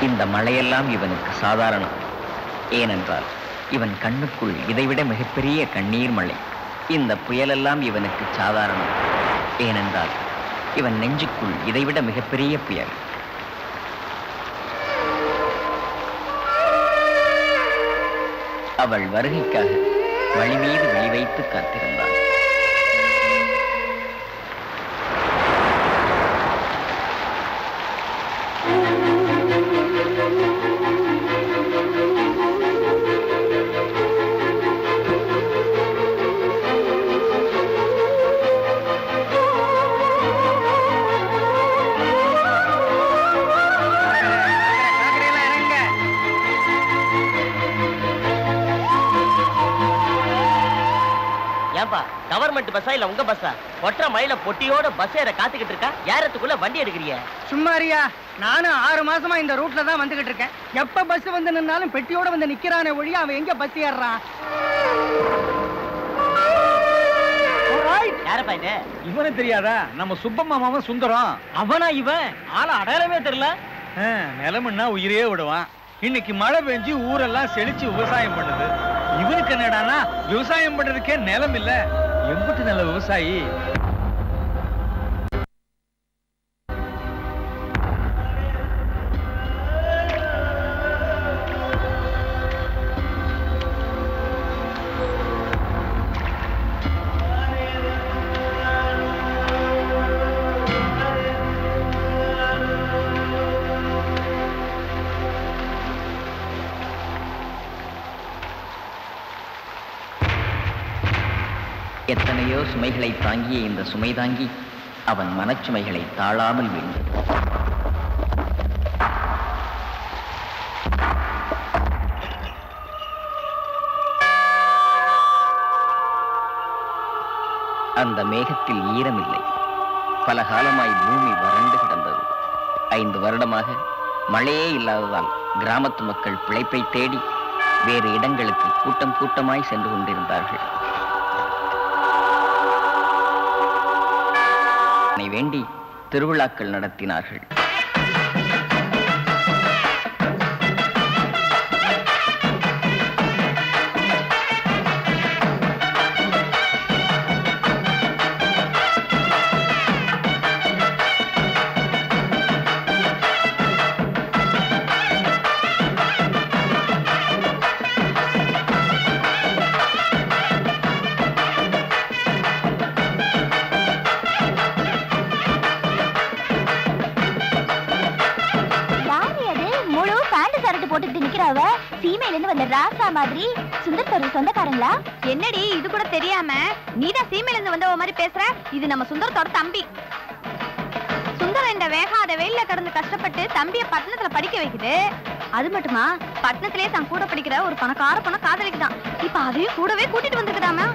இந்த மழையெல்லாம் இவனுக்கு சாதாரணம். ஏனென்றால் இவன் கண்ணுக்குள் இதைவிட மிகப்பெரிய கண்ணீர் மழை இந்த புயலெல்லாம் இவனுக்கு சாதாரணம். ஏனென்றால் இவன் நெஞ்சுக்குள் இதைவிட மிகப்பெரிய புயல். அவள் வருகைக்காக வழி மீது வழி வைத்து காத்திருந்தான் பஸ்ஸா இல்ல உங்க பஸ்ஸா ஒற்ற மழையில பொட்டியோட பஸ் ஏற காத்துக்கிட்டு இருக்கா? ஏறத்துக்குள்ள வண்டி எடுக்கிறிய? சும்மாரியா நானும் ஆறு மாசமா இந்த ரூட்ல தான் வந்துகிட்டு இருக்கேன். எப்ப பஸ் வந்து நின்னாலும் பெட்டியோட வந்து நிக்கிறானே ஒழிய அவன் எங்க பஸ் ஏறுறான்? யாரப்பா இது? இவனு தெரியாதா? நம்ம சுப்பம்மாமாவும் சுந்தரம். அவனா இவன்? ஆள அடையாளமே தெரியல. நிலமுன்னா உயிரே விடுவான். இன்னைக்கு மழை பெஞ்சு ஊரெல்லாம் செழிச்சு விவசாயம் பண்ணுது. இவனுக்கு என்னடான்னா விவசாயம் பண்றதுக்கே நிலம் இல்ல. எம்பிட்டு நல்ல விவசாயி. எத்தனையோ சுமைகளை தாங்கிய இந்த சுமை தாங்கி அவன் மனச்சுமைகளை தாழாமல் வீழ்ந்தது. அந்த மேகத்தில் ஈரமில்லை. பல காலமாய் பூமி வறண்டு கிடந்தது. ஐந்து வருடமாக மழையே இல்லாததால் கிராமத்து மக்கள் பிழைப்பை தேடி வேறு இடங்களுக்கு கூட்டம் கூட்டமாய் சென்று கொண்டிருந்தார்கள். வேண்டி திருவிழாக்கள் நடத்தினார்கள். சீமையில இருந்து வந்த ராசா மாதிரி சுந்தர் தோரு சொந்தக்காரங்களா? என்னடி இது கூட தெரியாம? நீதான் சீமையில இருந்து வந்தவ மாதிரி பேசுற? இது நம்ம சுந்தரத்தோட தம்பி. சுந்தரம் இந்த வேகாத வெயில்ல கடந்து கஷ்டப்பட்டு தம்பிய பட்டணத்துல படிக்க வைக்குது. அது மட்டுமா? பட்டணத்திலே தான் கூட படிக்கிற ஒரு பணக்கார பொண்ண காதலிக்குதான். இப்ப அதையும் கூடவே கூட்டிட்டு வந்திருக்குதாமா?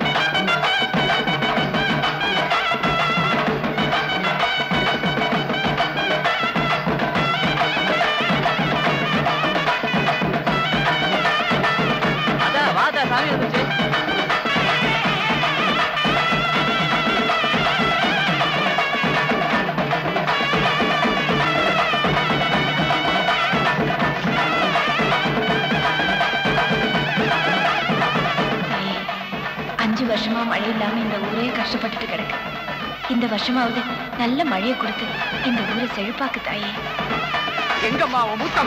வருஷமாவது நல்ல மழையை கொடுத்து இந்த ஊரை செழிப்பாக்கு தாயே. எங்கம்மா மூத்த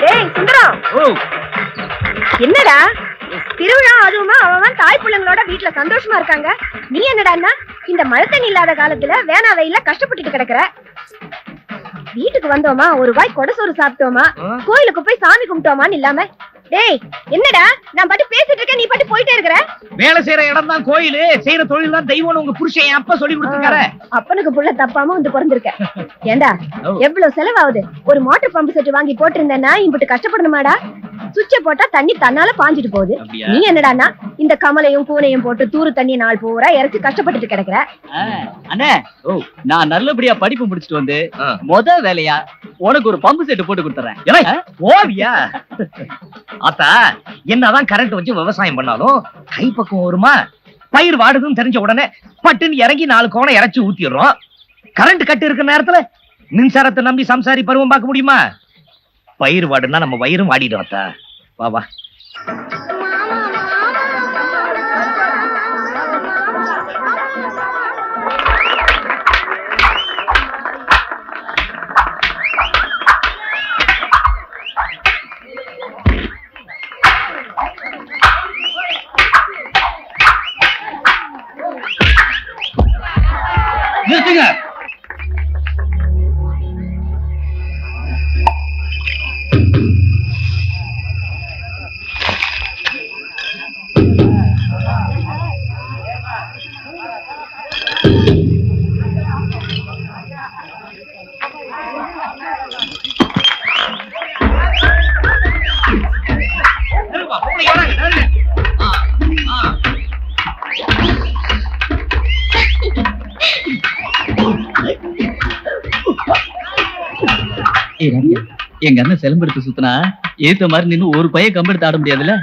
டேய் சுந்தரம். என்னடா? தாய் பிள்ளைங்களோட வீட்ல சந்தோஷமா இருக்காங்க. நீ என்னடான்னா இந்த மழை தண்ணி இல்லாத காலத்துல வேணா வெயில கஷ்டப்பட்டுட்டு கிடக்குற. வீட்டுக்கு வந்தோமா ஒரு வாய் கொடை சோறு சாப்பிட்டோமா கோயிலுக்கு போய் சாமி கும்பிட்டோமான்னு இல்லாம டேய் என்னடா? நான் பாட்டு பேசிட்டு இருக்கேன் நீ பாட்டு போயிட்டே இருக்கிற? வேலை செய்யற இடம் தான் கோயிலு செய்யற தொழில் தான் தெய்வம்னு உங்க புருஷன் என் அப்பா சொல்லி கொடுத்துருக்காரு. அப்பனுக்கு புள்ள தப்பாம வந்து பிறந்திருக்க. ஏண்டா எவ்வளவு செலவாகுது? ஒரு மோட்டார் பம்பு செட் வாங்கி போட்டிருந்தேன்னா இம்பிட்டு கஷ்டப்படணுமாடா? சுவிட்ச போட்டா தண்ணி தன்னால பாஞ்சிட்டு போகுது? நீ என்னடான்னா இந்த கமலையும் பூனையும் போட்டு தூரு தண்ணி நாள் பூரா இறச்சி கஷ்டப்பட்டுட்டு கிடக்குற. அண்ணே ஓ நான் நல்லபடியா படிப்பு முடிச்சிட்டு வந்து. முத வேலையா உனக்கு ஒரு பம்பு செட்டு போட்டு கொடுத்துறேன். ஓவியா? ஆத்தா என்னதான் கரண்ட் வச்சு விவசாயம் பண்ணாலும் கைப்பக்கம் வருமா? பயிர் வாடுதுன்னு தெரிஞ்ச உடனே பட்டுன்னு இறங்கி நாலு கோணம் இறச்சி ஊத்திடுறோம். கரண்ட் கட்டு இருக்கிற நேரத்துல மின்சாரத்தை நம்பி சம்சாரி பருவம் பார்க்க முடியுமா? பயிர் வாடுனா நம்ம வயிறும் வாடிடும் அத்தா. வா வா. எங்க அண்ணன் செலம்பெடுத்து சுத்தினா ஏத்த மாதிரி நின்னு ஒரு பைய கம்பெடுத்து ஆட முடியாதுல்ல?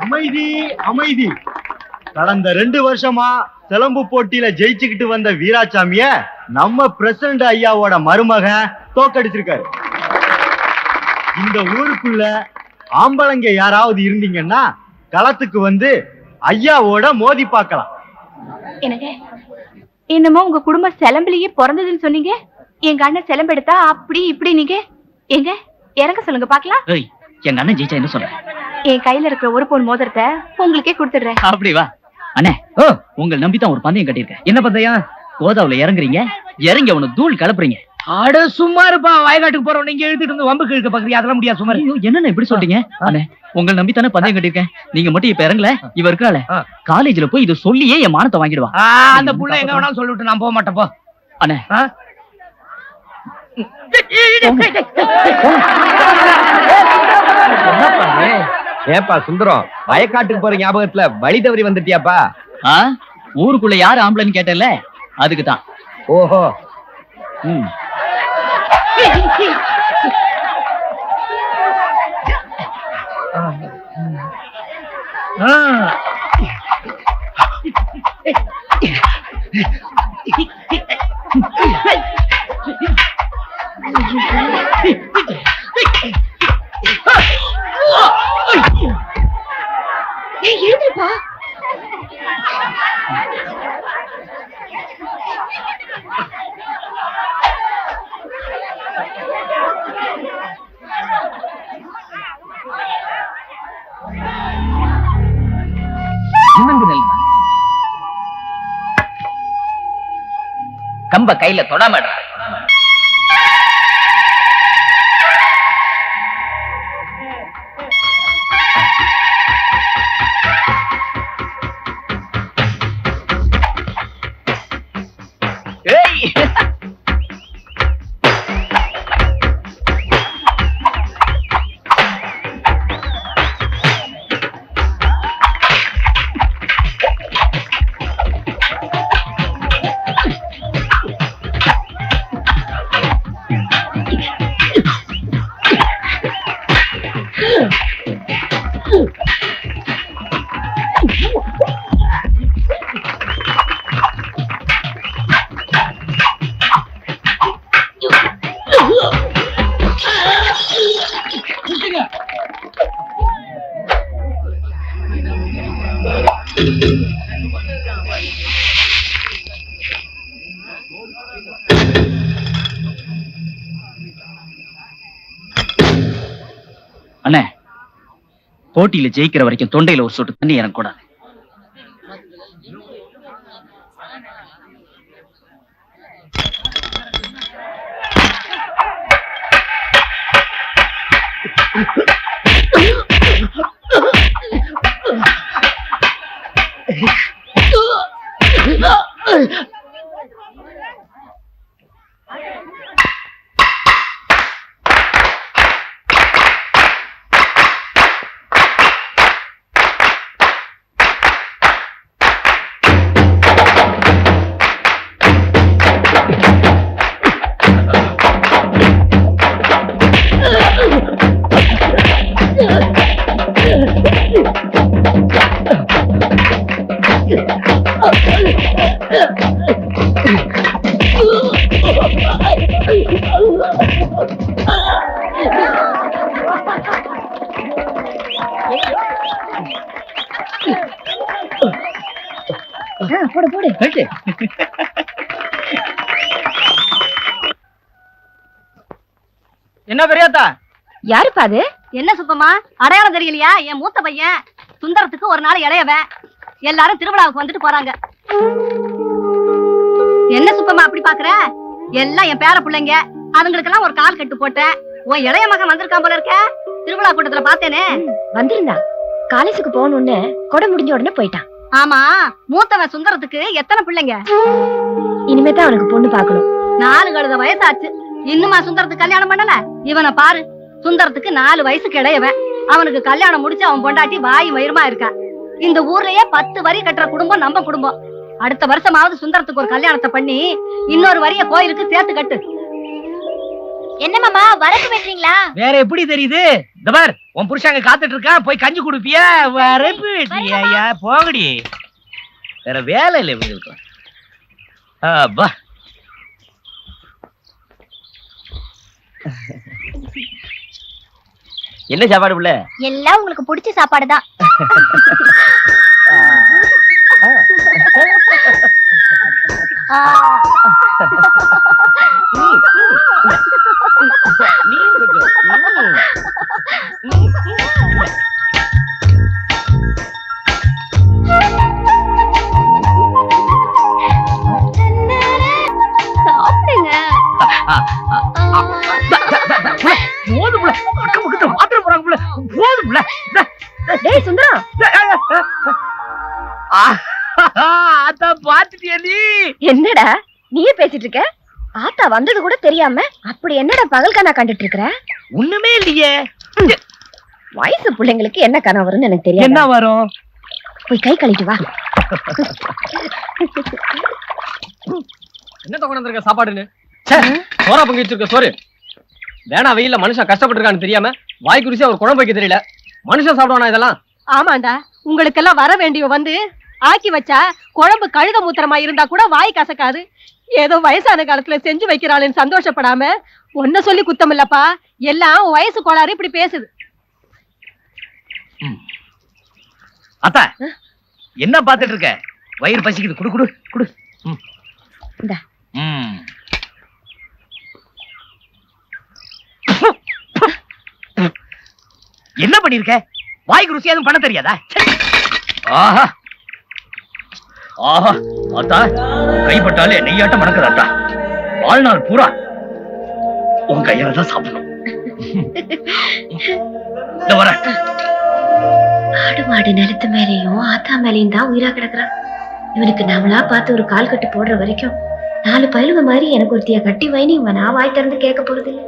அமைதி அமைதி. கடந்த ரெண்டு வருஷமா சிலம்பு போட்டியில ஜெயிச்சுக்கிட்டு வந்த வீராசாமிய நம்ம பிரசிடண்ட் ஐயாவோட மருமகன் தோக்கடிச்சிருக்காரு. இந்த ஊருக்குள்ள ஆம்பளைங்க யாராவது இருந்தீங்கன்னா களத்துக்கு வந்து ஐயாவோட மோதி பார்க்கலாம். எனக்கு என்னமோ உங்க குடும்பம் சிலம்புலயே பிறந்ததுன்னு சொன்னீங்க? எங்க அண்ணன் சிலம்பெடுத்தா அப்படி இப்படி நீங்க எங்க இறங்க சொல்லுங்க பாக்கலாம் ஏய் எங்க அண்ணன் ஜெயிச்சா என்ன சொல்ற? என் கையில இருக்கிற ஒரு பவுன் மோதிரத்தை உங்களுக்கே கொடுத்துடுறேன். அப்படி வா. அண்ணே ஓ உங்களை நம்பி தான் ஒரு பந்தயம் கட்டியிருக்கேன். என்ன பந்தயம்? கோதாவுல இறங்குறீங்க. இறங்கி அவனை தூள் கலப்புறீங்க ஆட சும்மா இருப்பா வயக்காட்டுக்கு போறோம் நீங்க எழுதிட்டு இருந்து வம்புக்கு இழுக்க பாக்குறியா? அதெல்லாம் முடியாது. ஐயோ, என்னண்ணே இப்படி சொல்றீங்க? அண்ணே உங்களை நம்பி தானே பந்தயம் கட்டியிருக்கேன். நீங்க மட்டும் இப்ப இறங்கல இவ இருக்காளே ஆ. காலேஜ்ல போய் இதை சொல்லியே என் மானத்தை வாங்கிடுவா. அந்த புள்ள எங்க வேணாலும் சொல்லிவிட்டு நான் போக மாட்டேன் போ. அண்ணே? ஏப்பா சுந்தரம் வயக்காட்டுக்கு போற ஞாபகத்துல வழி தவறி வந்துட்டியாப்பா? ஊருக்குள்ள யாரு ஆம்பளைன்னு கேட்டேன்ல? அதுக்கு தான் ஓஹோ. ம். Ah. கம்ப கையில தொடாமடா அண்ணே போட்டியில ஜெயிக்கிற வரைக்கும் தொண்டையில ஒரு சொட்டு தண்ணி இறங்கக்கூடாது Lord கட்டு. என்ன பெரியாத்தா? யாருப்பா அது? என்ன சுப்பமா அடையாளம் தெரியலையா? என் மூத்த பையன் சுந்தரத்துக்கு ஒரு நாள் இளையவன். எல்லாரும் திருவிழாவுக்கு வந்துட்டு போறாங்க. என்ன சுப்பமா அப்படி பாக்குற? எல்லாம் என் பேர பிள்ளைங்க. அதுங்களுக்கெல்லாம் ஒரு கால் கட்டு போட்டேன். உன் இளைய மகன் வந்திருக்கான் போல இருக்க. திருவிழா கூட்டத்துல பார்த்தேனே. வந்திருந்தான். காலேஜுக்கு போகணும்னு கொடை முடிஞ்ச உடனே போயிட்டான். ஆமா மூத்தவன் சுந்தரத்துக்கு எத்தனை பிள்ளைங்க? இனிமே தான் அவனுக்கு பொண்ணு பார்க்கணும். நாலு கழுத வயசாச்சு. இன்னுமா சுந்தரத்துக்கு கல்யாணம் பண்ணல? இவனை பாரு சுந்தரத்துக்கு நாலு வயசுக்கு இளையவன் அவனுக்கு கல்யாணம் முடிச்சு அவன் பொண்டாட்டி வாய் வயிறுமா இருக்கா. இந்த ஊர்லயே பத்து வரி கட்டுற குடும்பம் நம்ம குடும்பம். அடுத்த வருஷமாவது சுந்தரத்துக்கு ஒரு கல்யாணத்தை பண்ணி இன்னொரு வரிய கோயிலுக்கு சேர்த்து கட்டு. என்ன மாமா வரப்பு வெட்டுறீங்களா? வேற எப்படி தெரியுது? இந்த பார் உன் புருஷங்க காத்துட்டு இருக்கான் போய் கஞ்சி குடுப்பியா? வரப்பு ஐயா போகடி. வேற வேலை இல்லை இவங்களுக்கு. அப்பா என்ன சாப்பாடு புள்ள? எல்லாம் உங்களுக்கு பிடிச்ச சாப்பாடு தான் சாப்பிடுங்க என்னடா? நீயே பேசிட்டு இருக்க? ஆத்தா வந்தது கூட தெரியாம அப்படி என்னடா பகல் கனா கண்டுட்டு இருக்கற ஒண்ணுமே இல்லையே. வயசு பிள்ளைங்களுக்கு என்ன கனவு வரும்னு எனக்கு தெரியாது? என்ன வரும்? போய் கை கழிட்டு வா. என்ன கொண்டு வந்திருக்க சாப்பாடுன்னு? சோறா பொங்கி வச்சிருக்க சோறு. வேணா வெயில்ல மனுஷன் கஷ்டப்பட்டிருக்கான்னு தெரியாம வாய்க்கு ருசியா ஒரு குழம்பு வைக்க தெரியல. மனுஷன் சாப்பிடுவானா இதெல்லாம்? ஆமாண்டா உங்களுக்கெல்லாம் வர வேண்டிய வந்து ஆக்கி வச்சா குழம்பு கழுத மூத்திரமா இருந்தா கூட வாய் கசக்காது. ஏதோ வயசான காலத்துல செஞ்சு வைக்கிறாளேன்னு சந்தோஷப்படாம ஒன்ன சொல்லி குத்தம் இல்லப்பா. எல்லாம் வயசு கோளாறு இப்படி பேசுது. அத்தா என்ன பாத்துட்டு இருக்க? வயிறு பசிக்குது. குடு குடு குடு. என்ன பண்ணிருக்க வாய்க்கு ருசி எதுவும் பண்ண தெரியாதா. ஆஹா. ஆஹா. அத்தா கைப்பட்டாலே நெய்யாட்டம் மணக்குது அத்தா வாழ்நாள் பூரா உன் கையால தான் சாப்பிடணும். இந்த வரேன் ஆடு மாடு நிலத்து மேலேயும் ஆத்தா மேலேயும் தான் உயிரா கிடக்குறான். இவனுக்கு நம்மளா பார்த்து ஒரு கால் கட்டு போடுற வரைக்கும் நாலு பயிலுவ மாதிரி எனக்கு ஒருத்திய கட்டி வைனி இவன் நான் வாய் திறந்து கேட்க போறது இல்லை